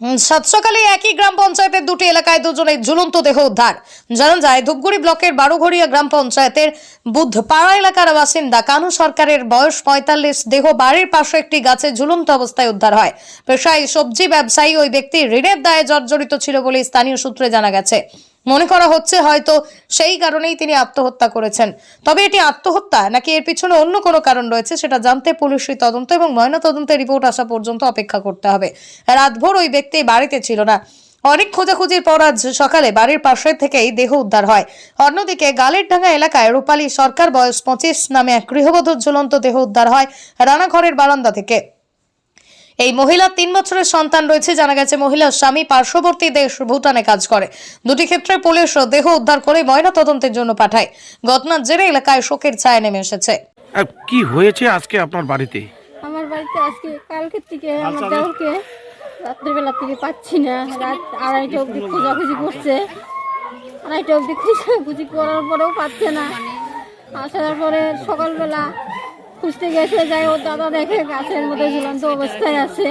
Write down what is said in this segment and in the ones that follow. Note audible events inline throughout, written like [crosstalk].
হুম, সাত সকালে একই গ্রাম পঞ্চায়েতের দুটি এলাকায় দুজনের ঝুলন্ত দেহ উদ্ধার। জানা যায় ধূপগুড়ি ব্লকের বারোঘড়িয়া গ্রাম পঞ্চায়েতের বুদ্ধপাড়া এলাকার বাসিন্দা কানু সরকারের বয়স পঁয়তাল্লিশ দেহ বাড়ির পাশে একটি গাছে ঝুলন্ত অবস্থায় উদ্ধার হয়। পেশায় সবজি ব্যবসায়ী ওই ব্যক্তি ঋণের দায়ে জর্জরিত ছিল বলে স্থানীয় সূত্রে জানা গেছে। মনে করা হচ্ছে হয়তো সেই কারণেই তিনি আত্মহত্যা করেছেন। তবে এটি আত্মহত্যা নাকি এর পিছনে অন্য কোনো কারণ রয়েছে সেটা জানতে পুলিশি তদন্ত এবং ময়না তদন্তের রিপোর্ট আসা পর্যন্ত অপেক্ষা করতে হবে। রাতভর ওই ব্যক্তি বাড়িতে ছিল না। অনেক খোঁজাখুঁজির পর আজ সকালে বাড়ির পাশে থেকেই দেহ উদ্ধার হয়। অন্যদিকে গালেরডাঙ্গা এলাকায় রূপালী সরকার বয়স পঁচিশ নামে এক গৃহবধূর ঝুলন্ত দেহ উদ্ধার হয় রানাঘরের বারান্দা থেকে। এই মহিলার তিন বছরের সন্তান রয়েছে। জানা গেছে মহিলার স্বামী পার্শ্ববর্তী দেশ ভুটানে কাজ করে। দুটি ক্ষেত্রে পুলিশ দেহ উদ্ধার করে ময়না তদন্তের জন্য পাঠায়। ঘটনার জেরে এলাকায় শোকের ছায়া নেমে এসেছে। কি হয়েছে আজকে আপনার বাড়িতে? আমার বাড়িতে আজকে কালকের থেকে আমার দেওরকে রাত্রিবেলা থেকে পাচ্ছি না। রাত আড়াইটা অবধি খোঁজাখুঁজি করছে। আড়াইটা অবধি খোঁজাখুঁজি করার পরেও পাচ্ছে না। আসার পরে সকালবেলা খুঁজতে গেছে, যাই ওর দাদা দেখে গাছের মধ্যে ঝুলন্ত অবস্থায় আছে।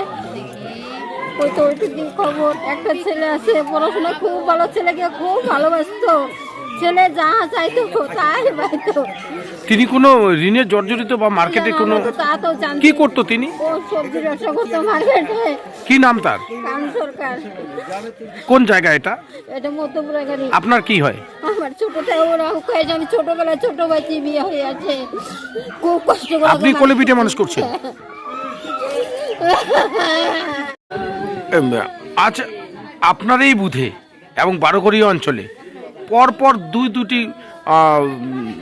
ওই তো ওইটুকু খবর, একটা ছেলে আছে, পড়াশোনা খুব ভালো, ছেলেকে খুব ভালোবাসতো। ছেলে যা চাইতো তাই পাইতো তিনি কোনো ঋণের জর্জরিত বা মার্কেটে কোনো তা কি করতো তিনি? ও সবজি ব্যবসা করতো মার্কেটে কি নাম তার? কান সরকার। কোন জায়গা এটা? এটা মধ্যপুরা গাড়ি। আপনার কি হয়? আমার ছোটটা ওরা কয়েছে আমি ছোটবেলায় ছোট বাচ্চি বিয়ে হয়ে আছে। খুব কষ্ট করে আপনি কোলে পিঠে মানুষ করছেন? [laughs] আজ আপনার এই বুথে এবং বারোঘড়িয়া অঞ্চলে পরপর দুই দুটি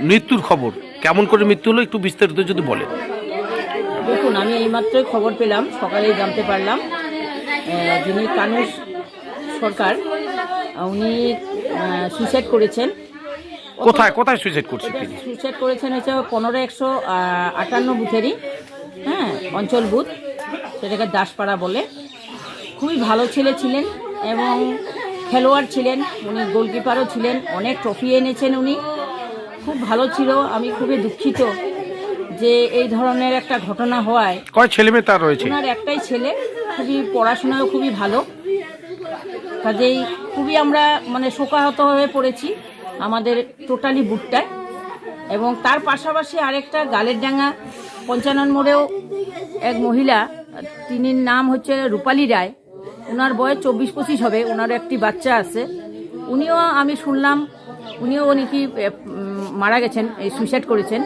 মৃত্যুর খবর। কেমন করে মৃত্যু হলো একটু বিস্তারিত যদি বলেন। দেখুন আমি এইমাত্রই খবর পেলাম সকালেই জানতে পারলাম। যিনি কানুস সরকার উনি সুইসাইড করেছেন। কোথায় কোথায় সুইসাইড করছে তিনি? সুইসাইড করেছেন হচ্ছে পনেরো একশো আটান্ন বুথেরই হ্যাঁ অঞ্চল বুথ সেটাকে দাসপাড়া বলে। খুবই ভালো ছেলে ছিলেন এবং খেলোয়াড় ছিলেন উনি গোলকিপারও ছিলেন অনেক ট্রফি এনেছেন উনি। খুব ভালো ছিল আমি খুবই দুঃখিত যে এই ধরনের একটা ঘটনা হওয়ায়। কয় ছেলে মেয়ে তার রয়েছে? ওনার একটাই ছেলে খুবই পড়াশোনাও খুবই ভালো। কাজেই খুবই আমরা মানে শোকাহত হয়ে পড়েছি আমাদের টোটালি বুটটায়। এবং তার পাশাপাশি আরেকটা গালের ডাঙ্গা পঞ্চানন মোড়েও এক মহিলা তিনি নাম হচ্ছে রূপালী রায়। ওনার বয়স চব্বিশ পঁচিশ হবে ওনার একটি বাচ্চা আছে। উনিও আমি শুনলাম উনিও নাকি এ, উম, মারা গেছেন এই সুইসাইড করেছেন।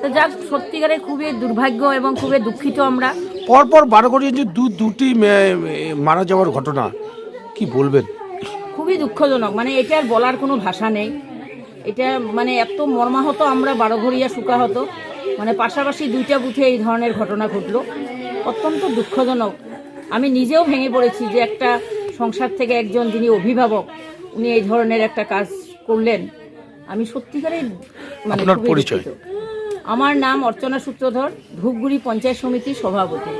তো যাক সত্যিকারে খুবই দুর্ভাগ্য এবং খুবই দুঃখিত আমরা। পরপর বারোঘড়িয়া যে দু দুটি মারা যাওয়ার ঘটনা কি বলবেন? খুবই দুঃখজনক মানে এটা আর বলার কোনো ভাষা নেই। এটা মানে এত মর্মাহত আমরা বারোঘরিয়া সুকাহত মানে পাশাপাশি দুইটা বুথে এই ধরনের ঘটনা ঘটলো। অত্যন্ত দুঃখজনক। আমি নিজেও ভেঙে পড়েছি যে একটা সংসার থেকে একজন যিনি অভিভাবক উনি এই ধরনের একটা কাজ করলেন। আমি সত্যিকারেই মানে। আমার নাম অর্চনা সূত্রধর ধূপগুড়ি পঞ্চায়েত সমিতির সভাপতি।